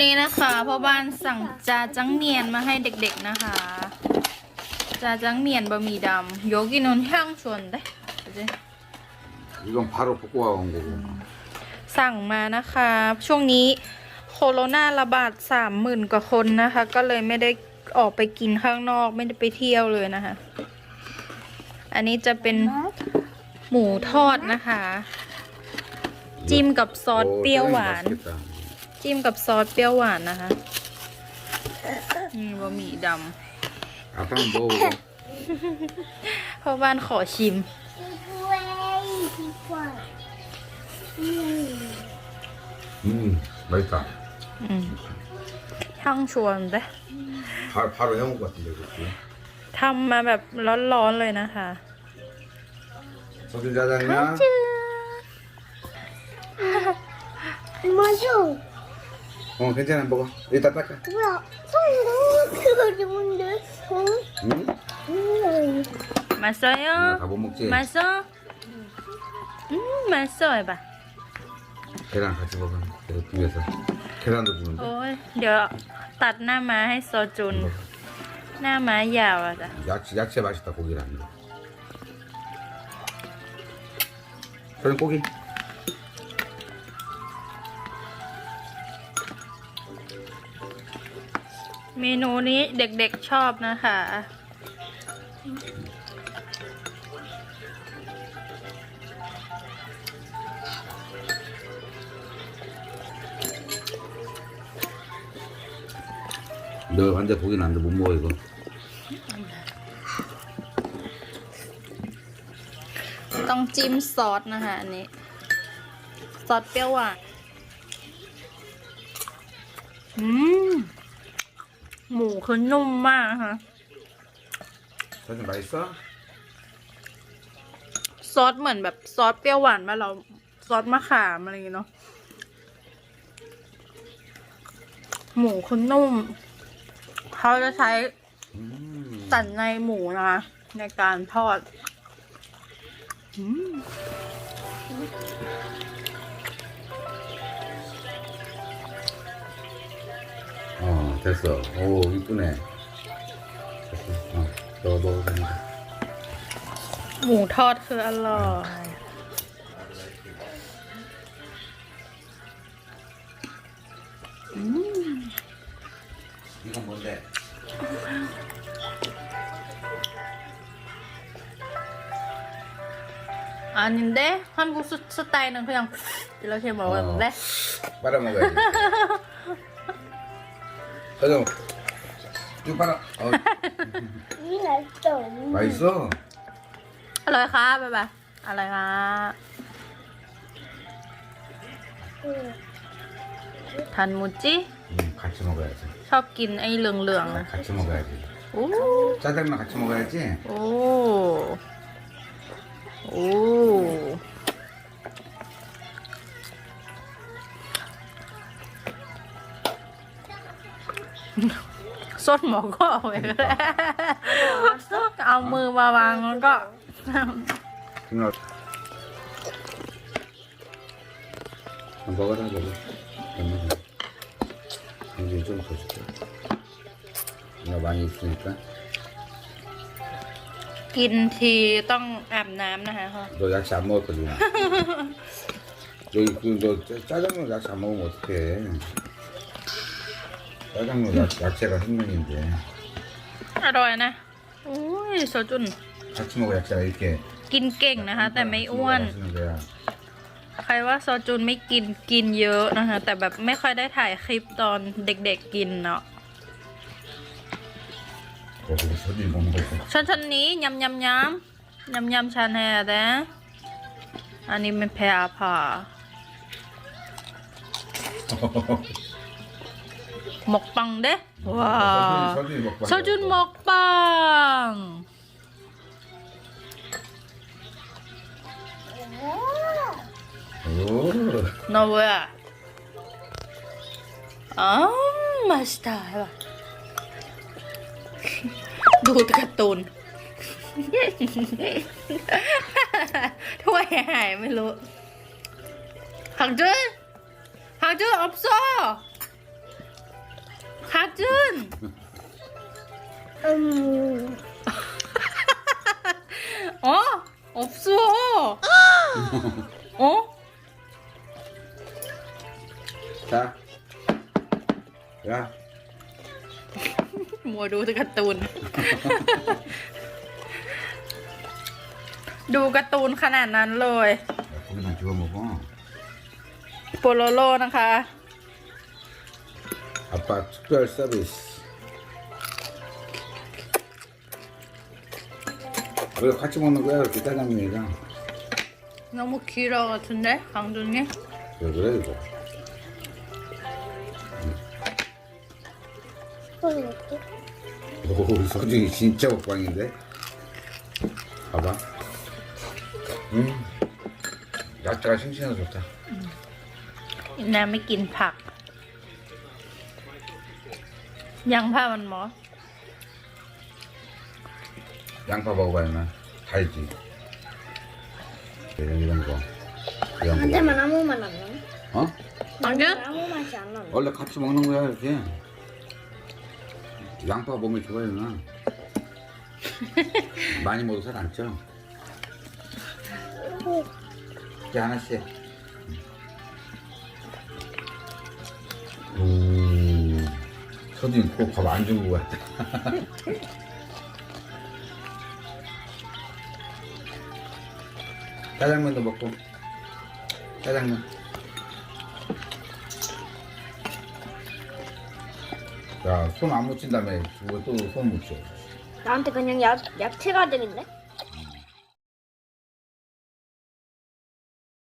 นี่นะคะพ่อบ้านสั่งจาจังเมียนมาให้เด็กๆนะคะ จาจังเมียนบะหมี่ดำยกินน향좋은데 그지? 이건 바로 볶고 온 거고. สั่งมานะคะ ช่วงนี้โคโรนาระบาดสามหมื่นกว่าคนนะคะ ก็เลยไม่ได้ออกไปกินข้างนอกไม่ได้ไปเที่ยวเลยนะคะ อันนี้จะเป็นหมูทอดนะคะ จิ้มกับซอส 오, เปรี้ยวหวาน 짜장면 맛있겠다. จิ้มกับซอสเปรี้ยวหวานนะคะนี่บะหมี่ด 아빠 한번 먹어보고. ำพ่อบ้านขอชิม 음, 맛있다. อืมช่างชวนเด้ 바로, 바로 해먹을 것 같은데, 그치? ทำมาแบบร้อนๆเลยนะคะ 서준 짜장면. 맞아. 어, 괜찮아, 먹어. 이따 닦아. 뭐야? 손 너무 귀여운데? 어? 응? 음. 맛있어요? 다못 먹지? 맛있어? 음, 맛있어 해봐. 계란 같이 먹어. 내가 비벼서. 계란도 주는데. โอ้ยเดี๋ยวตัดหน้าม้าให้โซจุน หน้าม้ายาวอะจ้ะ 야채, 야채 맛있다, 고기랑. 저는 고기. เมนูนี้เด็กๆชอบนะคะ 너 완전 고기는 안 돼, 못 먹어, 이거. ต้องจิ้มซอสนะคะอันนี้ ซอสเปรี้ยวหวานอืม หมูคือนุ่มมากนะคะ사진맛있어ซอสเหมือนแบบซอสเปรี้ยวหวานมานเราซอสมะขามอะไรอย่างเงี้ยเนาะหมูคือนุ่ม เขาจะใช้음สันในหมูนะคะ ในการทอดอืม 됐어. 오, 이쁘네. 됐어. 어, 너 먹어도 된다. หมูทอดคืออร่อย 이건 뭔데? 아닌데? 한국 스- 스타일은 그냥 이렇게 먹었는데? 빨아 먹어야지. 서준, 쭉 빨아. 어, 이 맛있어. 맛있어? อร่อยครับบ๊ายบายอร่อยครับ 응. ทันมูจิ 음, 같이 먹어야지. ชอบกินไอ้เหลืองๆนะ 같이 먹어야지. โอ้ 짜장면 같이 먹어야지. โอ้โอ้ สดหมอก็เอาไปเลยเอามือมาวางแล้วก็ Not. Tampoco era bueno. También. Me dio un poquito. No van a ir sin acá. กินทีต้องอาบน้ำนะคะพ่อ Lo ya sabemos que yo. Yo incluso, ya sabemos que yo. 짜장면 야채 안 먹으면 어떡해? 짜장면 야, 야채가 생명인데 อร่อยนะอุ้ยโซจุน 같이 먹어 야채가 이렇게 กินเก่งนะคะ แต่ไม่อ้วน 맛있는 거야. ใครว่าโซจุนไม่กินกินเยอะนะคะ แต่แบบไม่ค่อยได้ถ่ายคลิปตอนเด็กๆกินเนาะ 거기서 서준이 먹는 거 있어. ชันชันนี้ยำยำยำยำยำชันแฮะนะอันนี้เป็นแพรผ่าหม กปังเด้ว้าว 서준이 먹방. โซจุนหมกปัง 오. โนเวออ๋อมาสตาร์ว่ะ ดูแตการ์ตูน ถ้วยหายไม่รู้หักจุนหักจุนอบโซ 음. 어? 없어. 어? 자. 야. มัวดูแต่การ์ตูน ดูการ์ตูนขนาดนั้นเลย 야, 고기만 집어 먹어. โปโลโลนะคะ 아빠 특별 서비스. 왜 같이 먹는 거야? 이렇게 짜장면이랑. 너무 길어 같은데 강준이? 왜 그래 이거? 그건 어때? 오, 서준이 진짜 먹방인데? 봐봐. 음. 야채가 싱싱해서 좋다. แนมไม่กินผัก 양파만 먹어? 양파 먹어봐야만 달지 네, 이런 거 이런 거어 한테만 아무 말 안 나? 어? 당근? 아무 맛이 안 나. 원래 같이 먹는 거야 이렇게 양파 몸에 좋아요 누나 많이 먹어서 안 쪄. 이렇게 하나씩 코밥안 준거 같다. 짜장면도 먹고. 짜장면. 야, 손 안 묻힌 다음에 왜또 손 묻혀? 나한테 그냥 야, 야채가 되는데?